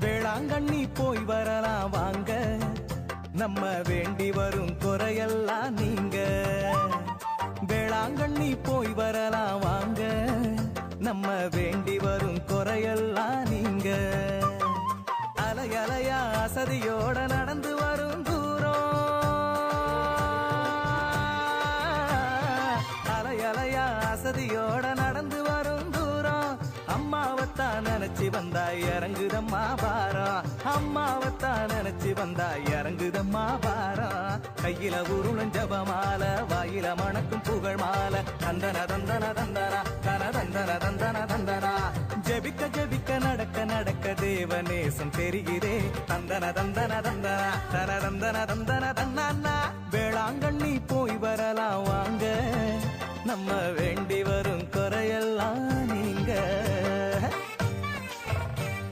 வேளாங்கண்ணி போய் வரலாம் வாங்க. நம்ம வேண்டி வரும் குறையெல்லாம் நீங்க. வேளாங்கண்ணி போய் வரலாம் வாங்க. நம்ம வேண்டி வரும் குறையெல்லாம் நீங்க. அலை அலையா அசதியோட நடந்து வரும் தூரம். அலை அலையா அசதியோட நடந்து அம்மாவத்தான் நினைச்சு வந்தா இறங்குதம்மா பாரம் அம்மாவத்தான் நினைச்சு வந்தா இறங்குதம்மா பாரம் கையில உருளும் ஜபமால வாயில மணக்கும் புகழ் மால. தந்தன தந்தன தந்தனா தன தந்தன தந்தன தந்தனா. ஜெபிக்க ஜெபிக்க நடக்க நடக்க தேவநேசம் தெரிகிறே தந்தன தந்தன தந்தனா தன தந்தன தந்தன தன்னா வேளாங்கண்ணி போய் வரலாம் வாங்க. நம்ம வேண்டி